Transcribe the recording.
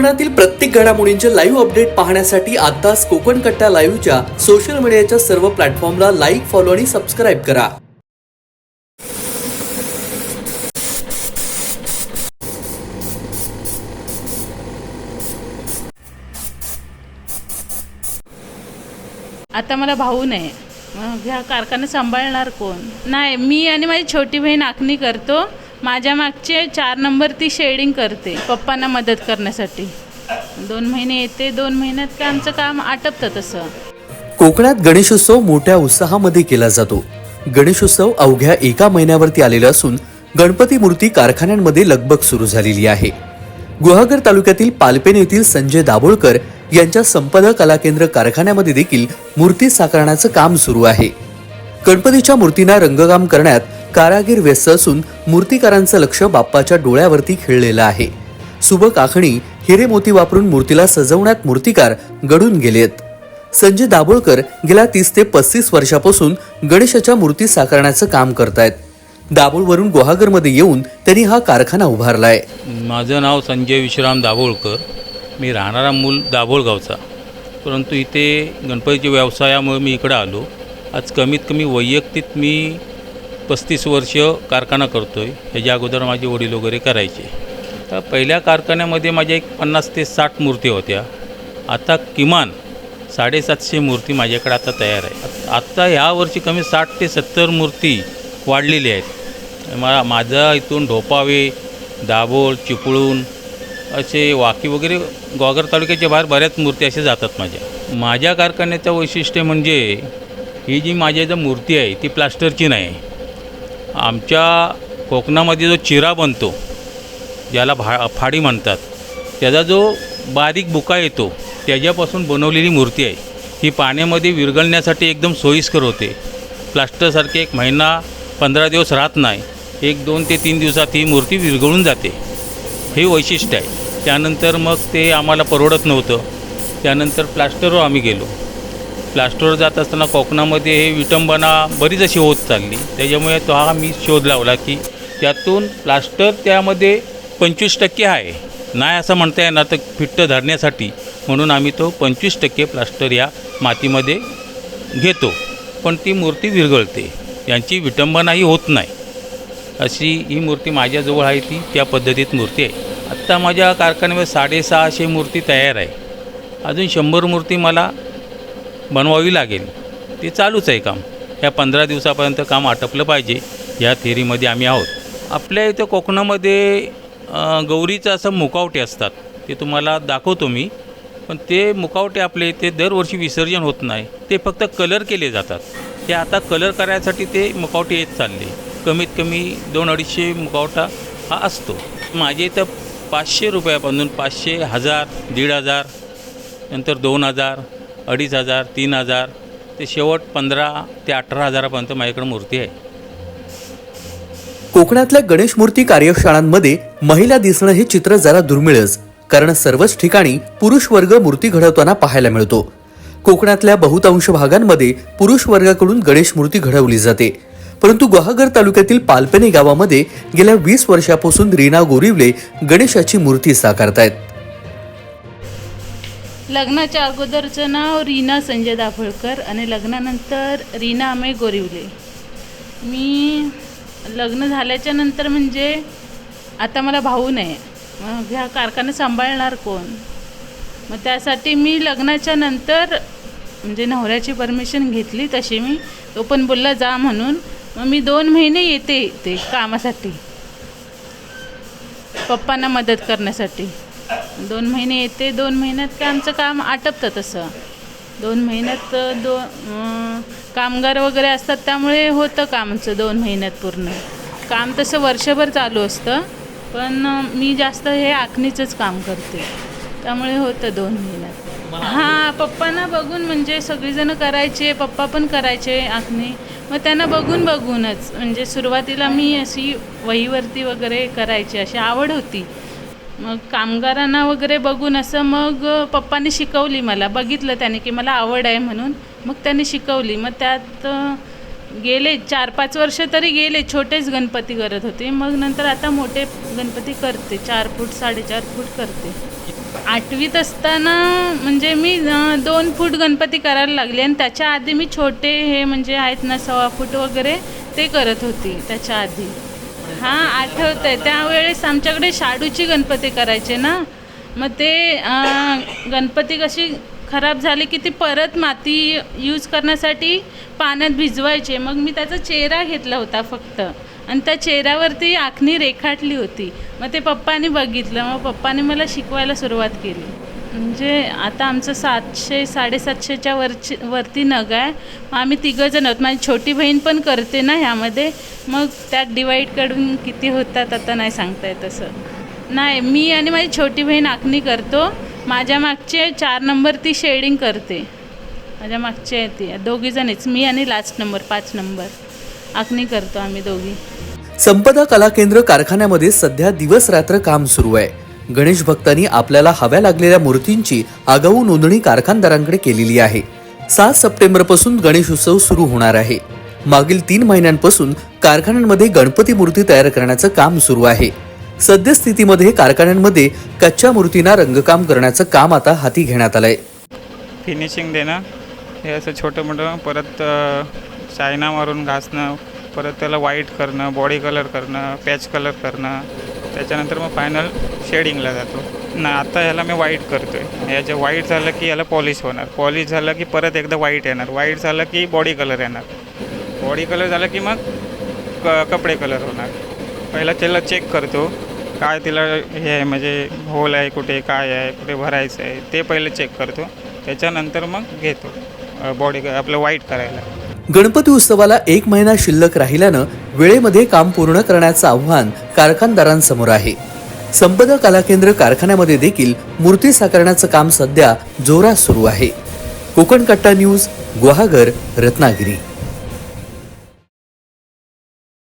कोकणातील प्रत्येक घडामोडींचे लाईव्ह अपडेट पाहण्यासाठी आताच कोकण कट्टा लाईव्हच्या सोशल मीडियाच्या सर्व प्लॅटफॉर्मला लाईक फॉलो आणि सबस्क्राईब करा. आता मला भाऊ नाही. मग ह्या कारखाना सांभाळणार कोण? नाही मी आणि माझी छोटी बहीण आखणी करतो. माझ्या मागचे चार नंबर ती शेडिंग करते पप्पांना मदत करण्यासाठी. दोन महिने येते दोन महिन्यात का आमचं काम आटपतं तसं. कोकणात गणेशोत्सव मोठ्या उत्साहामध्ये केला जातो. गणेशोत्सव अवघ्या एका महिन्यावरती आलेला असून गणपती मूर्ती कारखान्यांमध्ये लगबग सुरू झालेली आहे. गुहागर तालुक्यातील पालपेन येथील संजय दाभोळकर यांच्या संपदा कला केंद्र कारखान्यामध्ये देखील मूर्ती साकारण्याचं काम सुरू आहे. गणपतीच्या मूर्तींना रंगकाम करण्यात कारागीर व्यस्त असून मूर्तिकारांचं लक्ष बाप्पाच्या डोळ्यावरती खेळलेलं आहे. सुबक आखणी हिरे मोती वापरून मूर्तीला सजवण्यात मूर्तिकार गडून गेलेत. संजय दाभोळकर गेल्या तीस ते पस्तीस वर्षापासून गणेशाच्या मूर्ती साकारण्याचं काम करतायत. दाभोळवरून गुहागरमध्ये येऊन त्यांनी हा कारखाना उभारलाय. माझं नाव संजय विश्राम दाभोळकर. मी राहणारा मूल दाभोळगावचा. परंतु इथे गणपतीच्या व्यवसायामुळे मी इकडं आलो. आज कमीत कमी वैयक्तिक मी पस्तीस वर्ष कारखाना करतो आहे ह्याच्या अगोदर माझे वडील वगैरे करायचे. तर पहिल्या कारखान्यामध्ये माझ्या एक पन्नास ते साठ मूर्ती होत्या. आता किमान साडेसातशे मूर्ती माझ्याकडे आता तयार आहे. आत्ता ह्या वर्षी कमी साठ ते सत्तर मूर्ती वाढलेली आहेत. मला माझा इथून ढोपावे दाभोळ चिपळूण असे वाकी वगैरे गोगर तालुक्याच्या बाहेर बऱ्याच मूर्ती अशा जातात माझ्या. माझ्या कारखान्याचं वैशिष्ट्य म्हणजे ही जी माझ्या ज्या मूर्ती आहे ती प्लास्टरची नाही. आमच्या कोकणामध्ये जो चिरा बनतो ज्याला भा फाडी म्हणतात त्याचा जो बारीक बुका येतो त्याच्यापासून बनवलेली मूर्ती आहे. ही पाण्यामध्ये विरघळण्यासाठी एकदम सोयीस्कर होते. प्लास्टरसारखे एक महिना पंधरा दिवस राहत नाही. एक दोन ते तीन दिवसात ही मूर्ती विरघळून जाते. हे वैशिष्ट्य आहे. त्यानंतर मग ते आम्हाला परवडत नव्हतं. त्यानंतर प्लास्टरवर आम्ही गेलो. प्लास्टरवर जात असताना कोकणामध्ये हे विटंबना बरीच अशी होत चालली. त्याच्यामुळे तो हा मी शोध लावला की त्यातून प्लास्टर त्यामध्ये पंचवीस टक्के आहे. नाही असं म्हणता येणार तर फिट्ट धरण्यासाठी म्हणून आम्ही तो पंचवीस टक्के प्लास्टर या मातीमध्ये घेतो. पण ती मूर्ती विरघळते. यांची विटंबनाही होत नाही. अशी ही मूर्ती माझ्याजवळ आहे ती त्या पद्धतीत मूर्ती आहे. आत्ता माझ्या कारखान्यामध्ये साडेसहाशे मूर्ती तयार आहे. अजून शंभर मूर्ती मला बनवावी लागेल. ते चालूच आहे काम. ह्या पंधरा दिवसापर्यंत काम आटपलं पाहिजे. या थेरीमध्ये आम्ही आहोत. आपल्या इथं कोकणामध्ये गौरीचं असं मुकावटे असतात. ते तुम्हाला दाखवतो मी. पण ते मुकावटे आपले इथे दरवर्षी विसर्जन होत नाही. ते फक्त कलर केले जातात. ते आता कलर करायसाठी ते मुकावटे येत चालले. कमीत कमी दोन अडीचशे मुकावटा हा असतो. माझे इथं पाचशे रुपयापासून पाचशे हजार दीड हजार नंतर दोन हजार अडीच हजार तीन हजार ते शेवट पंधरा ते अठरा हजारापर्यंत माझ्याकडे मूर्ती आहे. कोकणातल्या गणेश मूर्ती कार्यशाळांमध्ये महिला दिसणं हे चित्र जरा दुर्मिळच कारण सर्वच ठिकाणी पुरुष वर्ग मूर्ती घडवताना पाहायला मिळतो. कोकणातल्या बहुतांश भागांमध्ये पुरुष वर्गाकडून गणेश मूर्ती घडवली जाते. परंतु गुहागर तालुक्यातील पालपेने गावामध्ये गेल्या वीस वर्षापासून रीना गोरिवले गणेशाची मूर्ती साकारतायत. लग्नाच्या अगोदरचं नाव रीना संजय दाभोळकर आणि लग्नानंतर रीना अमय गोरिवले. मी लग्न झाल्याच्यानंतर म्हणजे आता मला भाऊ नाही. मग ह्या कारखाना सांभाळणार कोण? मग त्यासाठी मी लग्नाच्या नंतर म्हणजे नवऱ्याची परमिशन घेतली तशी मी. तो पण बोलला जा म्हणून. मग मी दोन महिने येते ते कामासाठी. पप्पांना मदत करण्यासाठी. दोन महिने येते दोन महिन्यात का आमचं काम आटपतं तसं. दोन महिन्यात दो कामगार वगैरे असतात त्यामुळे होतं कामचं दोन महिन्यात पूर्ण. काम तसं वर्षभर चालू असतं पण मी जास्त हे आखणीचंच काम करते. त्यामुळे होतं दोन महिन्यात. हां पप्पांना बघून म्हणजे सगळीजणं करायचे पप्पा पण करायचे आखणी. मग त्यांना बघून बघूनच म्हणजे सुरुवातीला मी अशी वहीवरती वगैरे करायची अशी आवड होती. मग कामगारांना वगैरे बघून असं मग पप्पांनी शिकवली मला. बघितलं त्याने की मला आवड आहे म्हणून मग त्याने शिकवली. मग त्यात गेले चार पाच वर्ष तरी गेले. छोटेच गणपती करत होते. मग नंतर आता मोठे गणपती करते. चार फूट साडेचार फूट करते. आठवीत असताना म्हणजे मी दोन फूट गणपती करायला लागले आणि त्याच्या आधी मी छोटे हे म्हणजे आहेत ना सव्वा फूट वगैरे ते करत होती त्याच्या आधी. हां आठवत आहे त्यावेळेस आमच्याकडे शाडूची गणपती करायचे ना? मग ते गणपती कशी खराब झाली की ती परत माती यूज करण्यासाठी पाण्यात भिजवायचे. मग मी त्याचा चेहरा घेतला होता फक्त. आणि त्या चेहऱ्यावरती आखणी रेखाटली होती. मग ते पप्पानी बघितलं. मग पप्पानी मला शिकवायला सुरुवात केली. म्हणजे आता आमचं सातशे साडेसातशेच्या वरची वरती नग आहे. मग आम्ही तिघंजण आहोत. माझी छोटी बहीण पण करते ना ह्यामध्ये. मग त्यात डिवाईड करून किती होतात आता नाही सांगता येत तसं नाही मी आणि माझी छोटी बहीण आखणी करतो. माझ्या मागचे चार नंबर ती शेडिंग करते. माझ्या मागची आहे ती. दोघीजणीच. मी आणि लास्ट नंबर पाच नंबर आखणी करतो आम्ही दोघी. संपदा कला केंद्र कारखान्यामध्ये सध्या दिवस रात्र काम सुरू आहे. गणेश भक्तांनी आपल्याला हव्या लागलेल्या मूर्तींची आगाऊ नोंदणी कारखानदारांकडे केलेली आहे. सात सप्टेंबरपासून गणेश उत्सव सुरू होणार आहे. मागील तीन महिन्यांपासून कारखान्यांमध्ये गणपती मूर्ती तयार करण्याचं काम सुरू आहे. सद्यस्थितीमध्ये कारखान्यांमध्ये कच्च्या मूर्तींना रंगकाम करण्याचं काम आता हाती घेण्यात आलंय. फिनिशिंग देणं हे असं छोटं मोठं परत चायना मारून घासणं परत त्याला व्हाईट करणं बॉडी कलर करणं पॅच कलर करणं त्याच्यानंतर मग फायनल शेडिंगला जातो. ना आता ह्याला मी वाईट करतो आहे याचे वाईट झालं की याला पॉलिश होणार. पॉलिश झालं की परत एकदा वाईट येणार. वाईट झालं की बॉडी कलर येणार. बॉडी कलर झालं की मग क कपडे कलर होणार. पहिला त्याला चेक करतो. काय तिला हे आहे म्हणजे होल आहे कुठे काय आहे कुठे भरायचं आहे ते पहिले चेक करतो. त्याच्यानंतर मग घेतो. बॉडी आपलं वाईट करायला. गणपती उत्सवाला एक महिना शिल्लक राहिल्यानं वेळेमध्ये काम पूर्ण करण्याचं आव्हान कारखानदारांसमोर आहे. संपदा कला केंद्र कारखान्यामध्ये देखील मूर्ती साकारण्याचं काम सध्या जोरात सुरू आहे. कोकण कट्टा न्यूज गुहागर रत्नागिरी.